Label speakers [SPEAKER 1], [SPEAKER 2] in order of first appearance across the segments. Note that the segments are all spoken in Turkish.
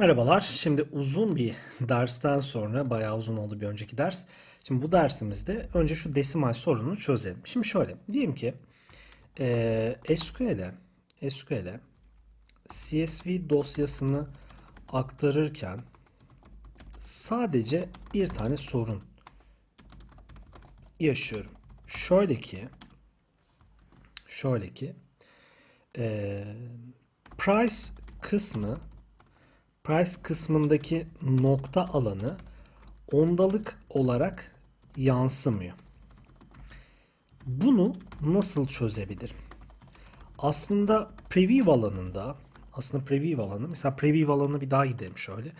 [SPEAKER 1] Merhabalar. Şimdi uzun bir dersten sonra, bayağı uzun oldu bir önceki ders. Şimdi bu dersimizde önce şu desimal sorununu çözelim. Şimdi şöyle, diyelim ki eee SQL'e, SQL'e CSV dosyasını aktarırken sadece bir tane sorun yaşıyorum. Şöyle ki, şöyle ki, eee, price kısmı price kısmındaki nokta alanı ondalık olarak yansımıyor. Bunu nasıl çözebilirim? Aslında preview alanında aslında preview alanı mesela preview alanı bir daha gidelim şöyle.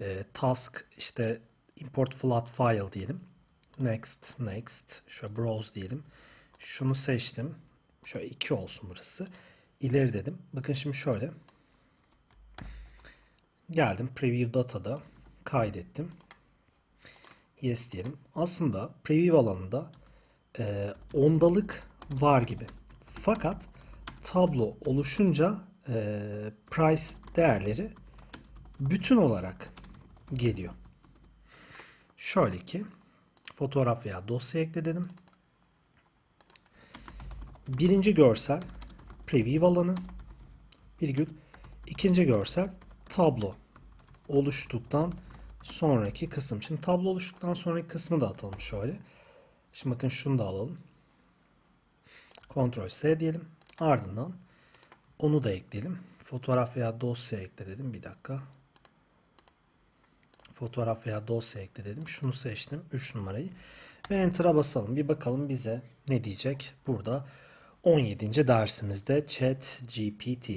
[SPEAKER 1] Ee, task işte import flood file diyelim. Next, next. Şöyle browse diyelim. Şunu seçtim. Şöyle 2 olsun burası. İleri dedim. Bakın şimdi şöyle. Geldim preview data'da kaydettim. Yes diyelim. Aslında preview alanında e, ondalık var gibi. Fakat tablo oluşunca e, price değerleri bütün olarak geliyor. Şöyle ki fotoğraf veya dosya ekledim. Birinci görsel preview alanı virgül ikinci görsel tablo oluştuktan sonraki kısım. Şimdi tablo oluştuktan sonraki kısmı da atalım şöyle. Şimdi bakın şunu da alalım. Ctrl S diyelim. Ardından onu da ekleyelim. Fotoğraf veya dosya ekle dedim. Bir dakika. Fotoğraf veya dosya ekle dedim. Şunu seçtim. 3 numarayı. Ve Enter'a basalım. Bir bakalım bize ne diyecek burada. 17. dersimizde Chat GPT.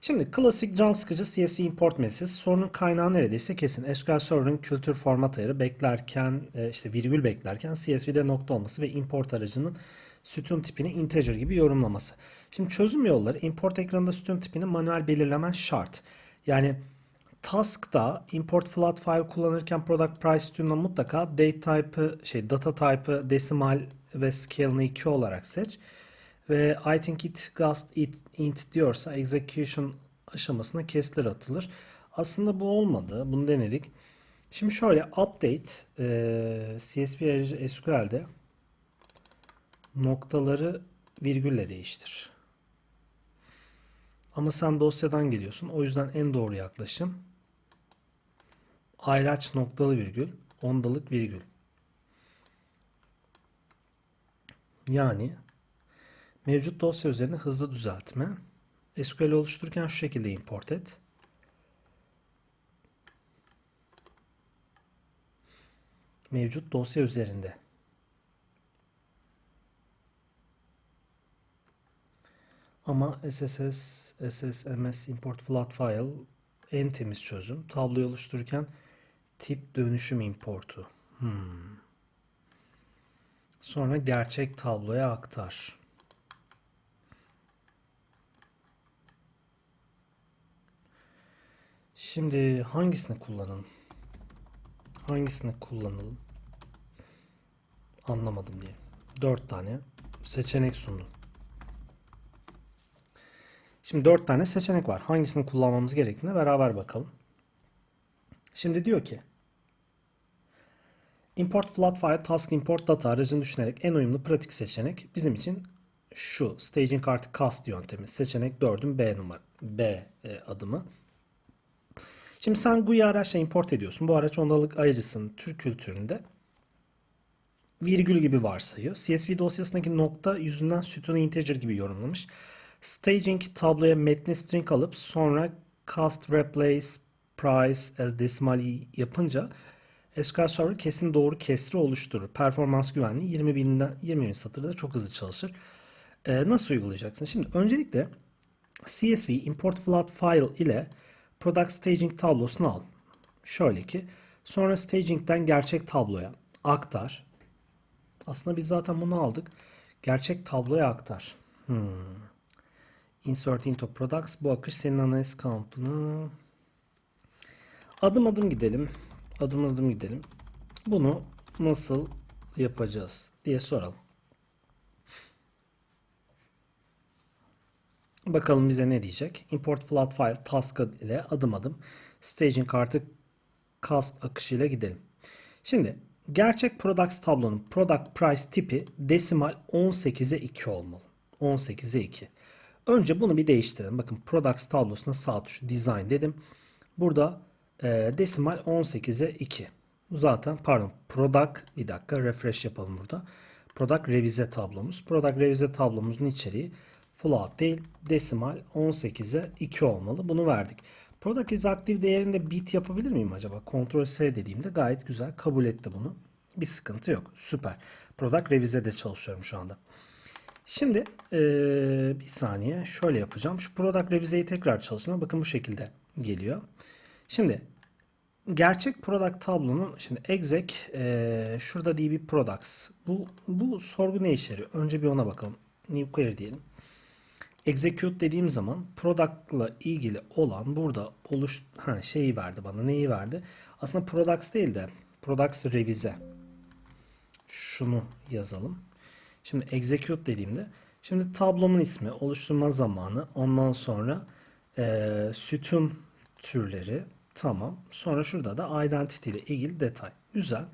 [SPEAKER 1] Şimdi klasik can sıkıcı CSV import meselesi sorunun kaynağı neredeyse kesin. SQL Server'ın kültür format ayarı beklerken e, işte virgül beklerken CSV'de nokta olması ve import aracının sütun tipini integer gibi yorumlaması. Şimdi çözüm yolları import ekranında sütun tipini manuel belirlemen şart. Yani task'ta import float file kullanırken product price sütununa mutlaka date type'ı şey data type'ı decimal ve scale'ını 2 olarak seç. Ve I think it gust it int diyorsa execution aşamasına kesler atılır. Aslında bu olmadı. Bunu denedik. Şimdi şöyle update e, CSV SQL'de noktaları virgülle değiştir. Ama sen dosyadan geliyorsun. O yüzden en doğru yaklaşım ayraç noktalı virgül, ondalık virgül. Yani Mevcut dosya üzerine hızlı düzeltme. SQL oluştururken şu şekilde import et. Mevcut dosya üzerinde. Ama SSS, SSMS import flat file en temiz çözüm. Tabloyu oluştururken tip dönüşüm importu. Hmm. Sonra gerçek tabloya aktar. Şimdi hangisini kullanalım? Hangisini kullanalım? Anlamadım diye. Dört tane seçenek sundu. Şimdi dört tane seçenek var. Hangisini kullanmamız gerektiğine beraber bakalım. Şimdi diyor ki Import flat file task import data aracını düşünerek en uyumlu pratik seçenek bizim için şu staging artı cast yöntemi. Seçenek 4'ün B numara B e, adımı. Şimdi sen GUI araçla import ediyorsun. Bu araç ondalık ayırısının Türk kültüründe virgül gibi varsayıyor. CSV dosyasındaki nokta yüzünden sütunu integer gibi yorumlamış. Staging tabloya metni string alıp sonra cast replace price as decimal yapınca SQL Server kesin doğru kesri oluşturur. Performans güvenliği 20 binden 20 bin satırda çok hızlı çalışır. Ee, nasıl uygulayacaksın? Şimdi öncelikle CSV import float file ile product staging tablosunu al. Şöyle ki sonra staging'den gerçek tabloya aktar. Aslında biz zaten bunu aldık. Gerçek tabloya aktar. Hmm. Insert into products. Bu akış senin analiz count'unu adım adım gidelim. Adım adım gidelim. Bunu nasıl yapacağız diye soralım. Bakalım bize ne diyecek. Import flat file task ile adım adım staging artı cast akışıyla gidelim. Şimdi gerçek products tablonun product price tipi desimal 18'e 2 olmalı. 18'e 2. Önce bunu bir değiştirelim. Bakın products tablosuna sağ tuş design dedim. Burada e, desimal 18'e 2. Zaten pardon product bir dakika refresh yapalım burada. Product revize tablomuz. Product revize tablomuzun içeriği float değil desimal 18'e 2 olmalı. Bunu verdik. Product is active değerinde bit yapabilir miyim acaba? Ctrl S dediğimde gayet güzel kabul etti bunu. Bir sıkıntı yok. Süper. Product revize'de çalışıyorum şu anda. Şimdi eee, bir saniye şöyle yapacağım. Şu product revizeyi tekrar çalıştırma. Bakın bu şekilde geliyor. Şimdi gerçek product tablonun şimdi exec eee, şurada db products. Bu bu sorgu ne işe yarıyor? Önce bir ona bakalım. New query diyelim. Execute dediğim zaman product'la ilgili olan burada oluş ha, şeyi verdi bana. Neyi verdi? Aslında products değil de products revize. Şunu yazalım. Şimdi execute dediğimde şimdi tablomun ismi, oluşturma zamanı, ondan sonra eee, sütun türleri tamam. Sonra şurada da identity ile ilgili detay. Güzel.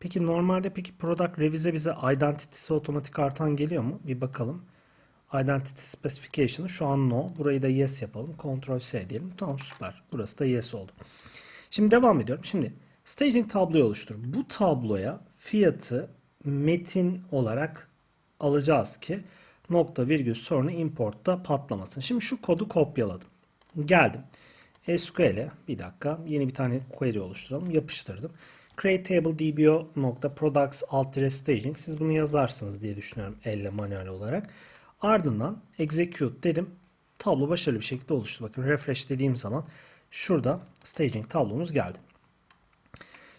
[SPEAKER 1] Peki normalde peki product revize bize identity'si otomatik artan geliyor mu? Bir bakalım. Identity specification'ı şu an no. Burayı da yes yapalım. Ctrl S diyelim. Tamam süper. Burası da yes oldu. Şimdi devam ediyorum. Şimdi staging tabloyu oluştur. Bu tabloya fiyatı metin olarak alacağız ki nokta virgül sonra importta patlamasın. Şimdi şu kodu kopyaladım. Geldim. SQL'e bir dakika yeni bir tane query oluşturalım. Yapıştırdım. Create table dbo nokta products alt staging. Siz bunu yazarsınız diye düşünüyorum elle manuel olarak. Ardından execute dedim. Tablo başarılı bir şekilde oluştu. Bakın refresh dediğim zaman şurada staging tablomuz geldi.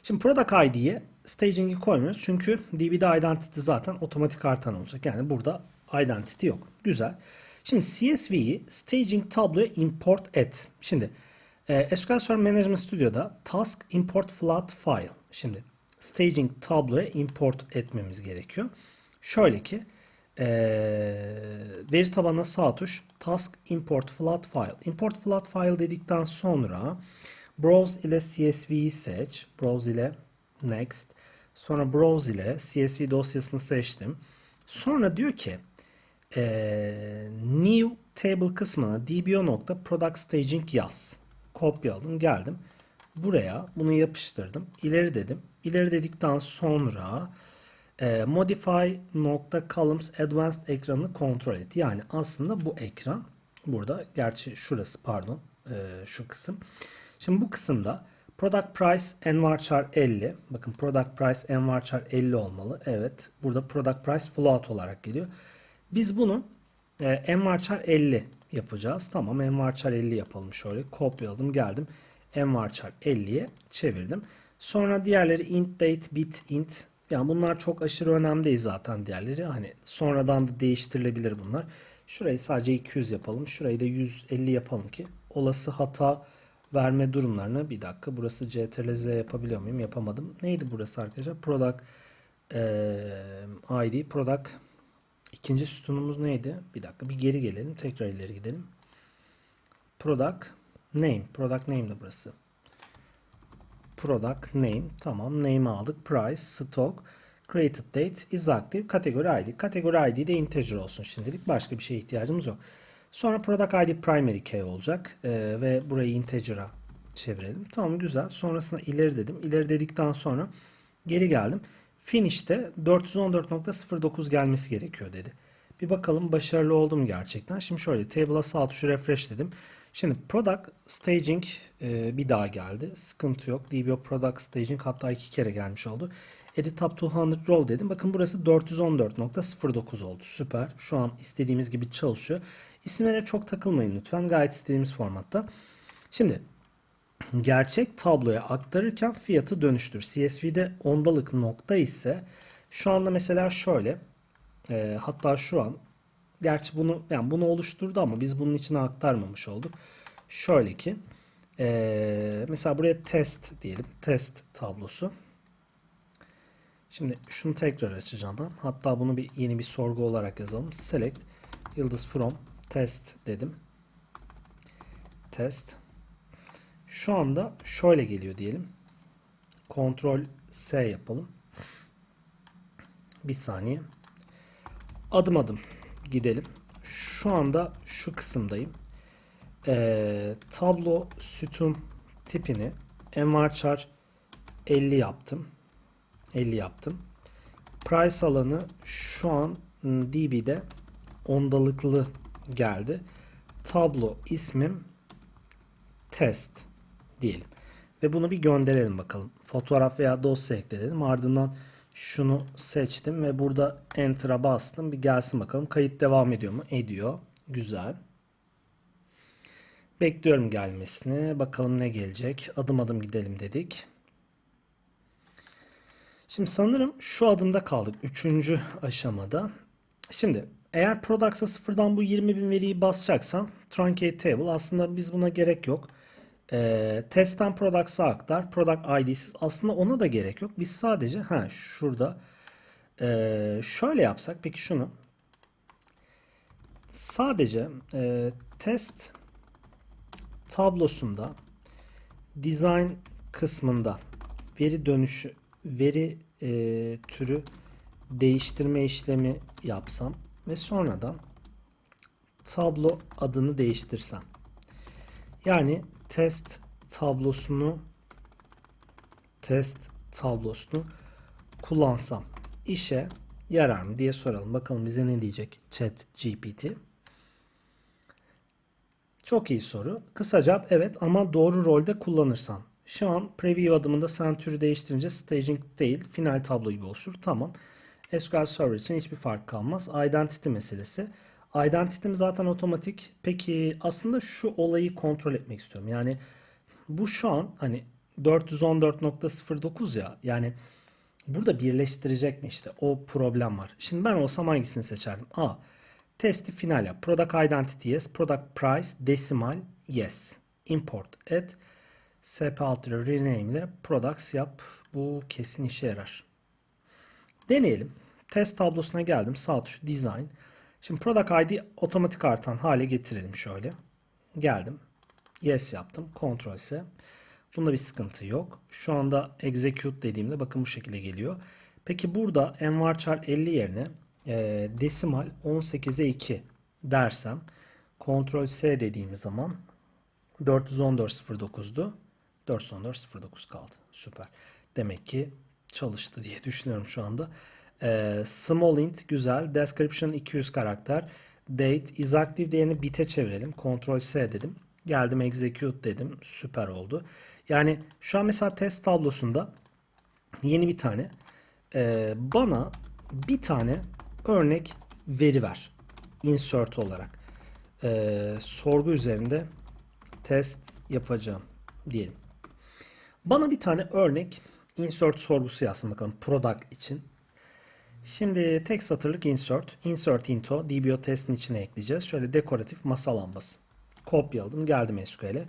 [SPEAKER 1] Şimdi product ID'ye staging'i koymuyoruz. Çünkü DB'de identity zaten otomatik artan olacak. Yani burada identity yok. Güzel. Şimdi CSV'yi staging tabloya import et. Şimdi e, SQL Server Management Studio'da task import flat file. Şimdi staging tabloya import etmemiz gerekiyor. Şöyle ki e, veri tabanına sağ tuş task import flat file. Import flat file dedikten sonra browse ile CSV'yi seç. Browse ile next. Sonra browse ile CSV dosyasını seçtim. Sonra diyor ki eee, new table kısmına dbo.product staging yaz. Kopyaladım geldim. Buraya bunu yapıştırdım. İleri dedim. İleri dedikten sonra e, modify nokta columns advanced ekranını kontrol et. Yani aslında bu ekran burada gerçi şurası pardon e, şu kısım. Şimdi bu kısımda product price envarchar 50. Bakın product price envarchar 50 olmalı. Evet. Burada product price float olarak geliyor. Biz bunu e, envarchar 50 yapacağız. Tamam envarchar 50 yapalım şöyle. Kopyaladım geldim. Envarchar 50'ye çevirdim. Sonra diğerleri int date bit int yani bunlar çok aşırı önemli değil zaten diğerleri. Hani sonradan da değiştirilebilir bunlar. Şurayı sadece 200 yapalım. Şurayı da 150 yapalım ki olası hata verme durumlarını bir dakika burası CTRL-Z yapabiliyor muyum? Yapamadım. Neydi burası arkadaşlar? Product eee, ID product ikinci sütunumuz neydi? Bir dakika bir geri gelelim. Tekrar ileri gidelim. Product name. Product name de burası. Product name. Tamam. Name'i aldık. Price, stock, created date, is active, kategori ID. Kategori ID de integer olsun şimdilik. Başka bir şeye ihtiyacımız yok. Sonra product ID primary key olacak. Ee, ve burayı integer'a çevirelim. Tamam güzel. Sonrasında ileri dedim. İleri dedikten sonra geri geldim. Finish'te 414.09 gelmesi gerekiyor dedi. Bir bakalım başarılı oldu mu gerçekten. Şimdi şöyle table'a sağ tuşu refresh dedim. Şimdi product staging e, bir daha geldi. Sıkıntı yok. DBO product staging hatta iki kere gelmiş oldu. Edit up to 100 row dedim. Bakın burası 414.09 oldu. Süper. Şu an istediğimiz gibi çalışıyor. İsimlere çok takılmayın lütfen. Gayet istediğimiz formatta. Şimdi gerçek tabloya aktarırken fiyatı dönüştür. CSV'de ondalık nokta ise şu anda mesela şöyle e, hatta şu an gerçi bunu yani bunu oluşturdu ama biz bunun içine aktarmamış olduk. Şöyle ki e, mesela buraya test diyelim. Test tablosu. Şimdi şunu tekrar açacağım ben. Hatta bunu bir yeni bir sorgu olarak yazalım. Select yıldız from test dedim. Test. Şu anda şöyle geliyor diyelim. Ctrl S yapalım. Bir saniye. Adım adım gidelim. Şu anda şu kısımdayım. Ee, tablo sütun tipini envarchar 50 yaptım. 50 yaptım. Price alanı şu an DB'de ondalıklı geldi. Tablo ismim test diyelim. Ve bunu bir gönderelim bakalım. Fotoğraf veya dosya ekledim. Ardından şunu seçtim ve burada enter'a bastım. Bir gelsin bakalım. Kayıt devam ediyor mu? Ediyor. Güzel. Bekliyorum gelmesini. Bakalım ne gelecek. Adım adım gidelim dedik. Şimdi sanırım şu adımda kaldık. Üçüncü aşamada. Şimdi eğer Products'a sıfırdan bu 20 bin veriyi basacaksan Truncate Table aslında biz buna gerek yok. Ee, testten Products'a aktar. Product ID'siz aslında ona da gerek yok. Biz sadece ha şurada ee, şöyle yapsak peki şunu sadece ee, test tablosunda design kısmında veri dönüşü veri e, türü değiştirme işlemi yapsam ve sonradan tablo adını değiştirsem. Yani test tablosunu test tablosunu kullansam işe yarar mı diye soralım. Bakalım bize ne diyecek Chat GPT. Çok iyi soru. Kısa cevap evet ama doğru rolde kullanırsan. Şu an preview adımında sen türü değiştirince staging değil final tablo gibi oluşur. Tamam. SQL Server için hiçbir fark kalmaz. Identity meselesi. Identity'm zaten otomatik. Peki aslında şu olayı kontrol etmek istiyorum. Yani bu şu an hani 414.09 ya yani burada birleştirecek mi işte o problem var. Şimdi ben olsam hangisini seçerdim? A. Testi final yap. Product identity yes. Product price decimal yes. Import et. SP alt rename ile products yap. Bu kesin işe yarar. Deneyelim. Test tablosuna geldim. Sağ tuş design. Şimdi product ID otomatik artan hale getirelim şöyle. Geldim. Yes yaptım. Ctrl S. Bunda bir sıkıntı yok. Şu anda execute dediğimde bakın bu şekilde geliyor. Peki burada envarchar 50 yerine e, desimal 18'e 2 dersem Ctrl S dediğim zaman 414.09'du. 414.09 kaldı. Süper. Demek ki çalıştı diye düşünüyorum şu anda. Ee, small int güzel. Description 200 karakter. Date is active değerini bit'e çevirelim. Ctrl S dedim. Geldim execute dedim. Süper oldu. Yani şu an mesela test tablosunda yeni bir tane e, bana bir tane örnek veri ver. Insert olarak. E, sorgu üzerinde test yapacağım diyelim. Bana bir tane örnek insert sorgusu yazsın bakalım product için. Şimdi tek satırlık insert. Insert into DBO testin içine ekleyeceğiz. Şöyle dekoratif masa lambası. Kopyaladım geldim SQL'e.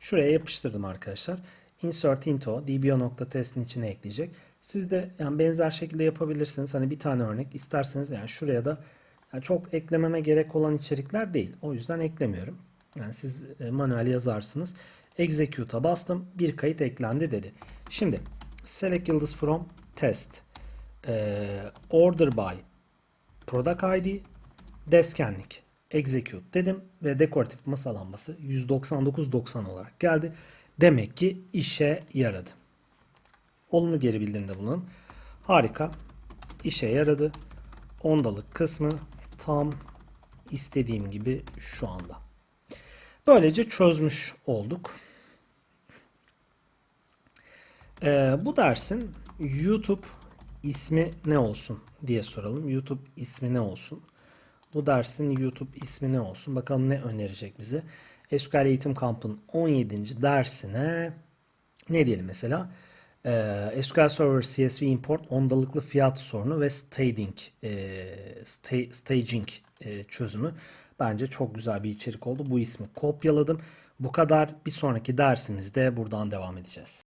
[SPEAKER 1] Şuraya yapıştırdım arkadaşlar. Insert into dbo.test'in içine ekleyecek. Siz de yani benzer şekilde yapabilirsiniz. Hani bir tane örnek isterseniz yani şuraya da yani çok eklememe gerek olan içerikler değil. O yüzden eklemiyorum. Yani siz e, manuel yazarsınız. Execute'a bastım. Bir kayıt eklendi dedi. Şimdi select yıldız from test e, order by product ID deskenlik execute dedim ve dekoratif masa lambası 199.90 olarak geldi. Demek ki işe yaradı. Olumlu geri bildirimde bulun. Harika. İşe yaradı. Ondalık kısmı tam istediğim gibi şu anda. Böylece çözmüş olduk. Ee, bu dersin YouTube ismi ne olsun diye soralım. YouTube ismi ne olsun? Bu dersin YouTube ismi ne olsun? Bakalım ne önerecek bize? SQL Eğitim Kamp'ın 17. dersine ne diyelim mesela? Ee, SQL Server CSV Import ondalıklı fiyat sorunu ve staging, e, sta staging e, çözümü. Bence çok güzel bir içerik oldu. Bu ismi kopyaladım. Bu kadar. Bir sonraki dersimizde buradan devam edeceğiz.